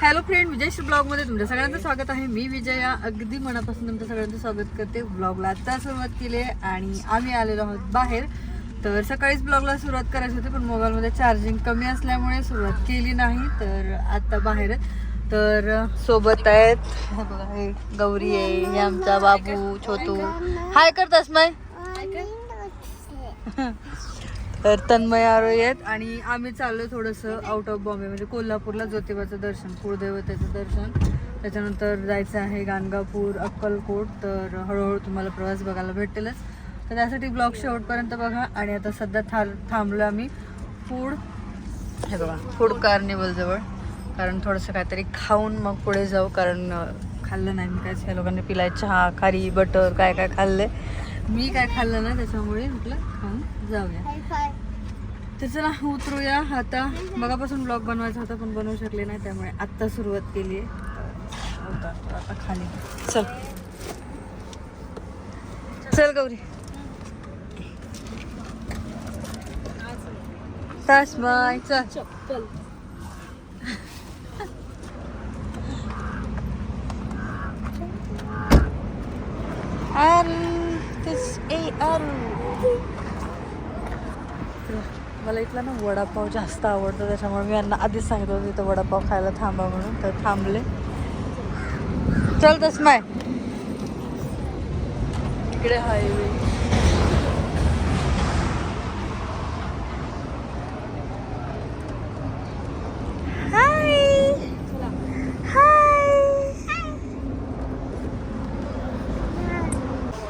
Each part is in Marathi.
हॅलो फ्रेंड विजयश्री ब्लॉगमध्ये तुमच्या सगळ्यांचं स्वागत आहे. मी विजया अगदी मनापासून तुमच्या सगळ्यांचं स्वागत करते ब्लॉगला आता सुरुवात केली आहे आणि आम्ही आलेलो आहोत बाहेर. तर सकाळीच ब्लॉगला सुरुवात करायची होती पण मोबाईलमध्ये चार्जिंग कमी असल्यामुळे सुरुवात केली नाही तर आता बाहेर. तर सोबत आहेत हे गौरी आहे हे आमचा बाबू छोटू. हाय करतास माय? तर तन्मय आरोय आहेत आणि आम्ही चाललो थोडंसं आउट ऑफ बॉम्बे म्हणजे कोल्हापूरला ज्योतिबाचं दर्शन कुळदेवतेचं दर्शन. त्याच्यानंतर जायचं आहे गाणगापूर अक्कलकोट. तर हळूहळू तुम्हाला प्रवास बघायला भेटेलच तर त्यासाठी ब्लॉग शेवटपर्यंत बघा. आणि आता सध्या था थांबलो आम्ही फूड हे बघा फूड कार्निवलजवळ कारण थोडंसं काहीतरी खाऊन मग पुढे जाऊ. कारण खाल्लं नाही मी काय ह्या लोकांनी पिलाय चहा खारी बटर काय काय खाल्लं मी काय खाल्लं ना त्याच्यामुळे म्हटलं खाऊन जाऊया. तर चला उतरूया. आता मगापासून ब्लॉग बनवायचा होता पण बनवू शकले नाही त्यामुळे आत्ता सुरुवात केली आहे. आता खाली. चल. चल गौरी. तास बाय चल. चल आरू तेच ए आरू मला इथला ना वडापाव जास्त आवडतो त्याच्यामुळे मी यांना आधीच सांगितलं होतं तिथं वडापाव खायला थांबा म्हणून तर थांबले. चल तस माय इकडे हायवे हाय हाय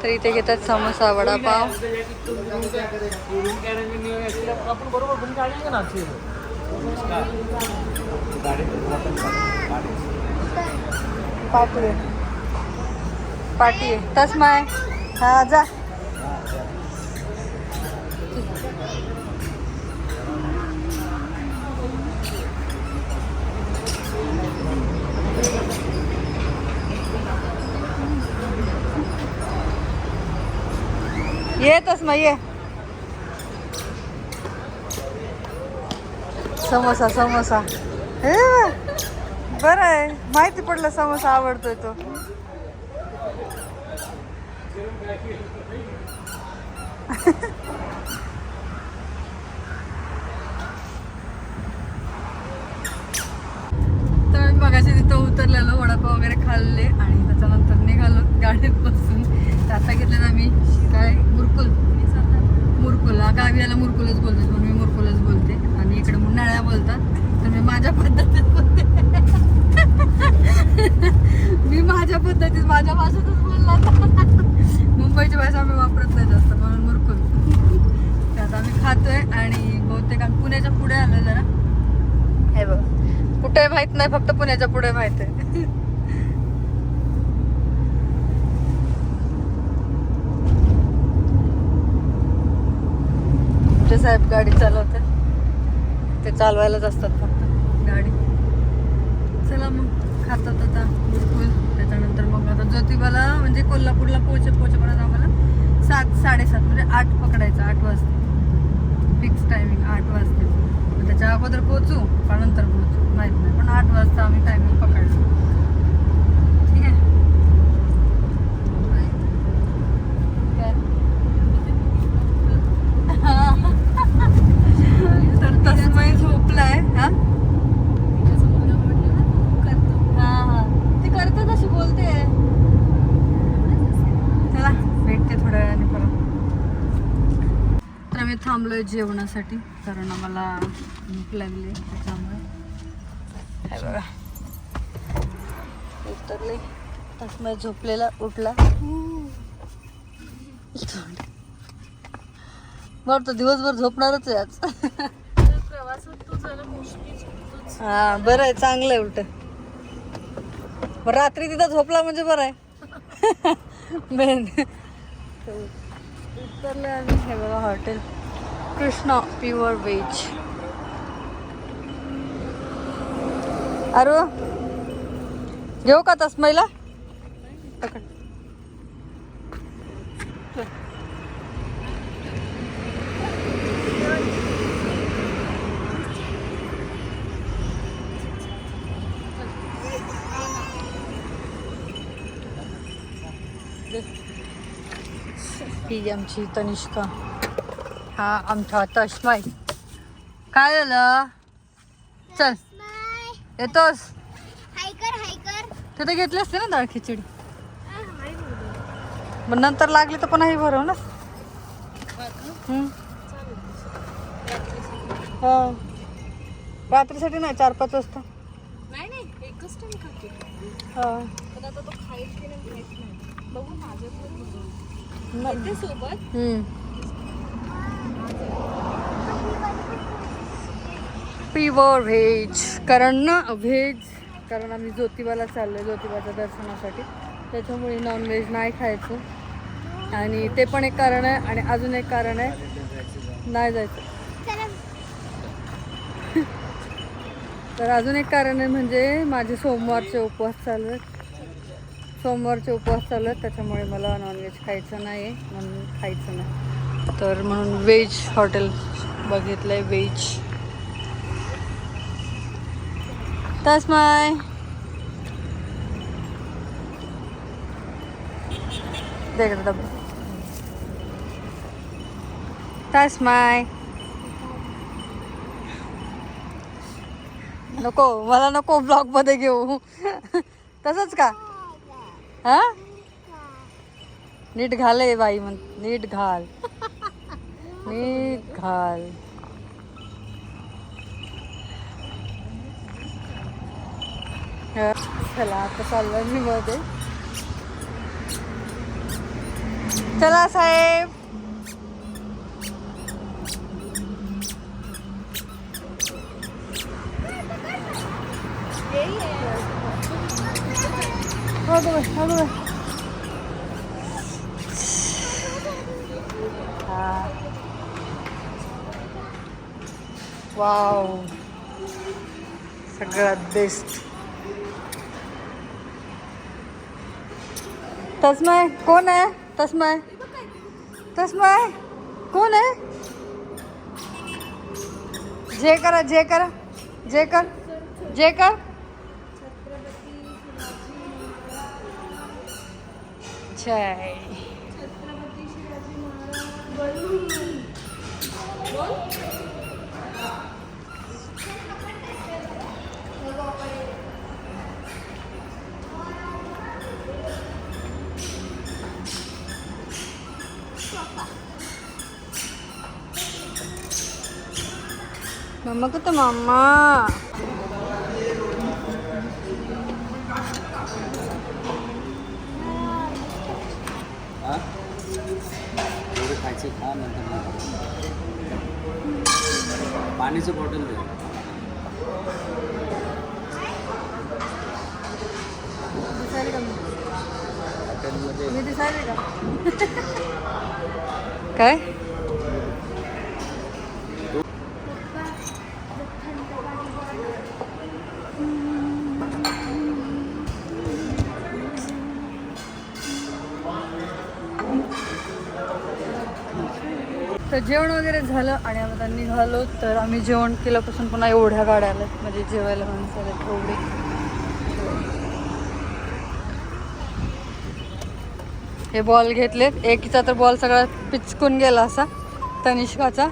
तर इथे घेतात समोसा वडापाव. पाटी आहे पाटी तस माय हा जा. ये नाही मग ये समोसा समोसा. हे बरं आहे. माहिती पडलं समोसा आवडतोय तो तर आम्ही मगाशी तिथं उतरलेलो वडापाव वगैरे खाल्ले आणि त्याच्यानंतर निघालो गाडीत बसून. तर आता घेतलं आम्ही काय मुरकुल. मुरकुल. गावी याला मुरकुलच बोलतात म्हणून मी मुरकुलच बोलते. आणि इकडे मुन्हाळ्या बोलतात तर मी माझ्या पद्धतीत बोलते. मी माझ्या पद्धतीत माझ्या भाषेतच बोलणार. मुंबईची भाषा मी वापरत नाही जास्त म्हणून मुरकुल. तर आता आम्ही खातोय आणि बहुतेक आम्ही पुण्याच्या पुढे आलो जरा. हे बघ. कुठे माहीत नाही फक्त पुण्याच्या पुढे माहीत आहे. आमचे साहेब गाडी चालवतात. ते चालवायलाच असतात फक्त. गाडी. चला मग खातात आता बिलकुल. त्याच्यानंतर मग आता ज्योतिबाला म्हणजे कोल्हापूरला पोहोचे पोहोचेपर्यंत आम्हाला सात साडेसात म्हणजे आठ पकडायचं आठ वाजता. फिक्स टायमिंग आठ वाजते. मग त्याच्या अगोदर पोहोचू का नंतर पोहोचू? माहीत नाही. पण आठ वाजता आम्ही टायमिंग पकडलो ठीक आहे काय? तर तसमय झोपलाय हा हा हा ती करते तशी बोलते चला भेटते थोड्या वेळाने परत थांबलो आहे जेवणासाठी कारण आम्हाला भूक लागली त्याच्यामुळे. काय बघा. उतरले तसमय झोपलेला उठला. बरं तर दिवसभर झोपणारच आहे आज. हा बरं आहे चांगलं आहे उलट. रात्री तिथं झोपला म्हणजे बरं आहे. मेन. उतरलं आम्ही हे बघा हॉटेल. कृष्णा प्युअर व्हेज अरे घेऊ का तस्मैला? महिला ही आमची तनिष्का. हा आमचा तश्माई काय झालं? चल. येतोस? तिथे घेतली असते ना डाळ खिचडी. मग नंतर लागली तर पण भरव ना. हा रात्रीसाठी नाही चार पाच वाजता. नाही नाही एकच टाइम खाते हा पण आता तो खाईल की नाही माहीत नाही बघू माझ्यात नाही. ते सोबत हम्म. प्युअर व्हेज कारण ना व्हेज कारण आम्ही ज्योतिबाला चाललो ज्योतिबाच्या दर्शनासाठी. त्याच्यामुळे नॉनव्हेज नाही खायचं. आणि ते पण एक कारण आहे आणि अजून एक कारण आहे नाही जायचं. तर अजून एक कारण आहे म्हणजे माझे सोमवारचे उपवास चालू आहेत. सोमवारचे उपवास चालू आहेत त्याच्यामुळे मला नॉनव्हेज खायचं नाही आहे म्हणून खायचं नाही. तर म्हणून व्हेज हॉटेल बघितलं आहे व्हेज तस माय देख डब्बा तस माय नको मला नको ब्लॉगमध्ये घेऊ. तसंच का? हा? नीट घाल बाई म्हण नीट घाल. नीट घाल हा, चला आता चाललोयमध्ये. चला साहेब. वाव. सगळ्यात बेस्ट तस्मय कोण आहे तस्मय तस्मय कोण आहे जे करा जे करा जे कर जे कर। जय। मम्मा कुठं मम्मा हा खायचे खा नंतर. पाण्याचं बॉटल दे काय जेवण वगैरे झालं आणि आता निघालो तर आम्ही जेवण केल्यापासून पुन्हा एवढ्या गाड्या आल्यात म्हणजे जेवायला माणसं आल्यात एवढे. हे बॉल घेतलेत. एकीचा तर बॉल सगळा पिचकून गेला असा तनिष्काचा.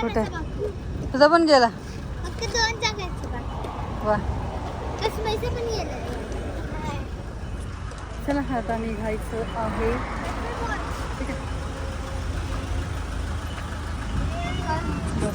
कुठे? तुझा पण गेला? वा. चला आता निघायचं आहे.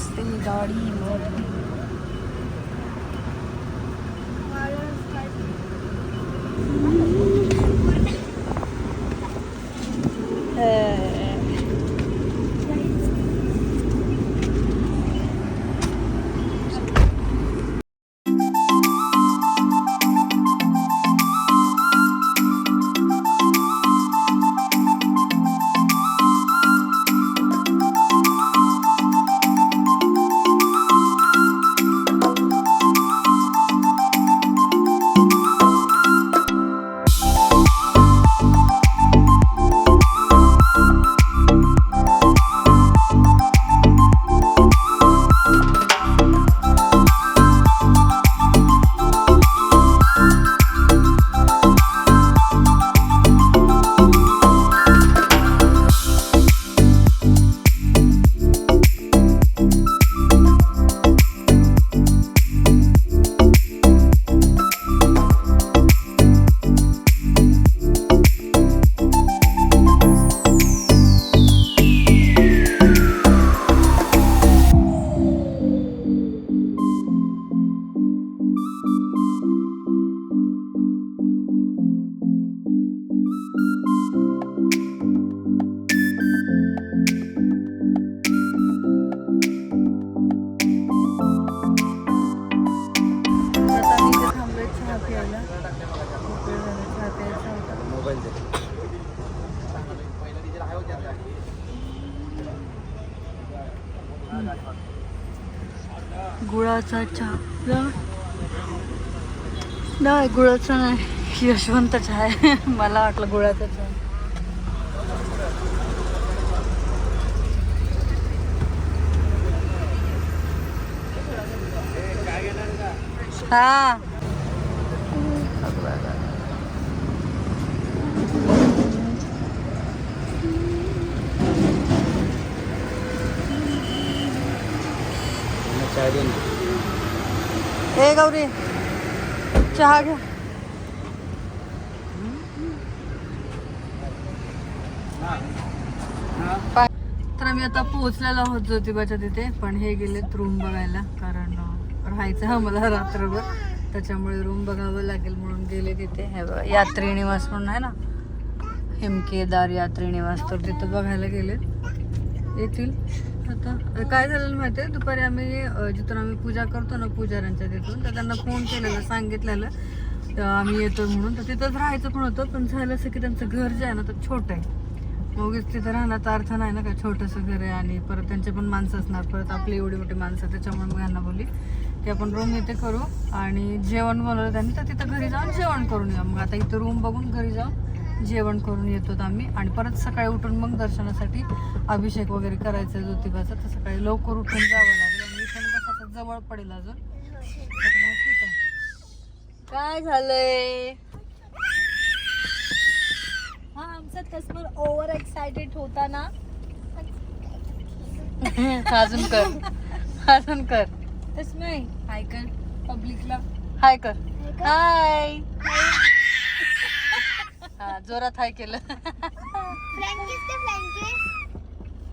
Still, Daddy. गुळाचा चहा. नाही गुळाचा नाही. यशवंत चहा आहे. मला वाटलं गुळाचा चहा. हा. चाय ए गौरी चहा घ्या तर आम्ही आता पोहोचलेलो आहोत ज्योतिबाच्या तिथे पण हे गेलेत रूम बघायला कारण राहायचं आहे आम्हाला रात्रभर. त्याच्यामुळे रूम बघावं लागेल म्हणून गेले तिथे. हे बघा यात्री निवास म्हणून आहे ना? हिमकेदार यात्री निवास तर तिथं बघायला गेले येतील. आता काय झालं माहिती आहे दुपारी आम्ही जिथून आम्ही पूजा करतो ना पुजाऱ्यांच्या तिथून तर त्यांना फोन केलेला सांगितलेलं. तर आम्ही येतो म्हणून. तर तिथंच राहायचं पण होतं पण झालं असं की त्यांचं घर जे आहे ना तर छोटं आहे. मगच तिथं राहण्याचा अर्थ नाही ना का छोटंसं घर आहे आणि परत त्यांचे पण माणसं असणार. परत आपली एवढी मोठी माणसं त्याच्यामुळे मग यांना बोलली की आपण रूम इथे करू आणि जेवण बनवलं त्यांनी तर तिथं घरी जाऊन जेवण करून येऊ. मग आता इथं रूम बघून घरी जाऊन जेवण करून येतो आम्ही. आणि परत सकाळी उठून मग दर्शनासाठी अभिषेक वगैरे करायचा ज्योतिबाचा. तर सकाळी लवकर उठून जावं लागेल. आणि इथून कसं जवळ पडेल अजून. ठीक आहे. काय झालंय? हा आमचा कस्टमर ओव्हर एक्साइटेड होता ना अजून कर. अजून कर. तसमय हाय कर. पब्लिकला हाय कर. हाय. हा जोरात हाय केलं. फ्रँकीस दे फ्रँकीस.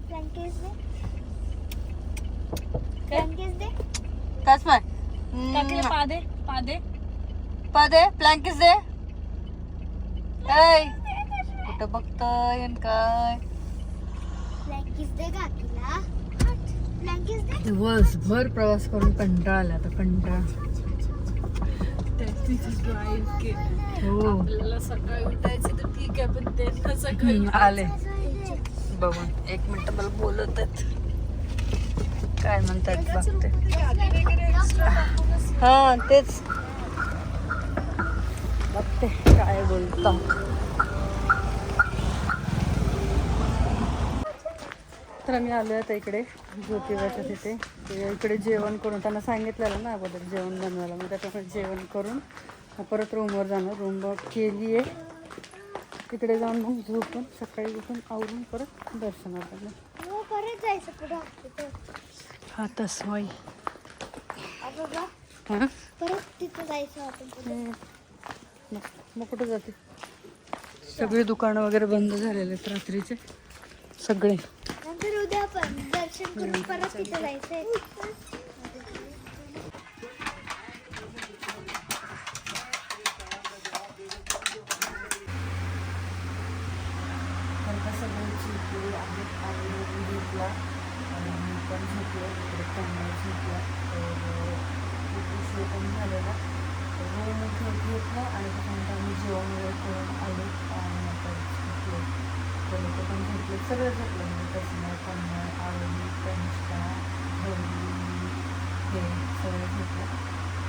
फ्रँकीस दे. फ्रँकीस दे. माय काकीला पादे प्लँकिस दे. ऐ कुठं बघतोय आणि काय? फ्रँकीस दे काकीला फ्रँकीस दे. दिवसभर प्रवास करून कंटाळा आला आता कंटाळा. ड्राईव्ह केलं हो. आपल्याला सकाळी उठायचे तर ठीक आहे पण त्यांना सकाळी हम्म, आले. बघून. एक मिनिट मला बोलत आहेत काय म्हणतात बघते. हा तेच. बघते काय बोलतात तर आम्ही आलो आता इकडे ज्योतिबाच्या तिथे. इकडे जेवण करून त्यांना सांगितलेलं ना अगोदर जेवण बनवायला मग त्याच्यामुळे जेवण करून परत रूमवर जाणार. रूम केली आहे तिकडे जाऊन मग झोपून सकाळी उठून आवरून परत दर्शनाला जाणार हो जायचं हा हां? पुढे. मग मग कुठं जाते? सगळी दुकानं वगैरे बंद झालेले आहेत रात्रीचे. सगळे. नंतर उद्या आपण दर्शन करून परत तिथे जायचंय. आहेत आणि आणि पण झोपलो इकडे कन्या झोपला. तर पण झालेला. रूम हो, आणि त्याच्यानंतर आम्ही जेवण वगैरे करून आलो. आणि तर पण झोपले सगळं झोपले म्हणजे तसं कन्नड आवडी कनिष्ठा गौरी हे सगळं झोपले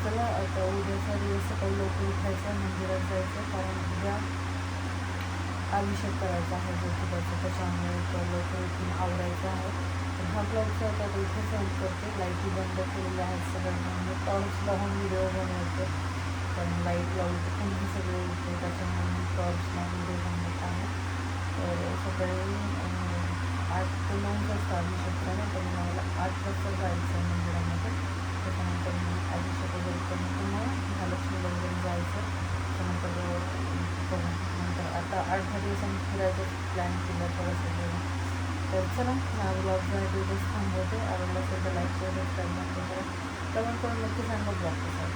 चला आता उद्याचा दिवस सकाळी लवकर उठायचं मंदिरात जायचं कारण उद्या अभिषेक करायचा आहे ज्योतिबाचं. त्याच्यामुळे लवकर उठून आवडायचं आहे. तर हा ब्लॉगचा आता इथे सेंड करते. लाईटी बंद केलेल्या आहेत सगळ्यांना. म्हणजे टॉर्च लावून व्हिडिओ बनवते. पण लाइट लावली तर पुन्हा सगळे उठते. त्याच्यामुळे मी टॉर्च लावून व्हिडिओ बनवत. तर सकाळी आठ ते नऊ वाजता अभिषेक करा तर मला आठ वाजता जायचं आहे मंदिरामध्ये त्याच्यानंतर मग अभिषेक वगैरे करून पुन्हा महालक्ष्मी वगैरे जायचं त्यानंतर नंतर आता आठ दहा दिवसांनी फिरायचं प्लॅन केला थोडंसं सगळं तर चला हा ब्लॉग जरा दिवस थांबवते आवडला असेल लाईक शेअर करणार नक्की करा कमेंट करून नक्की सांगा ब्लॉग कसा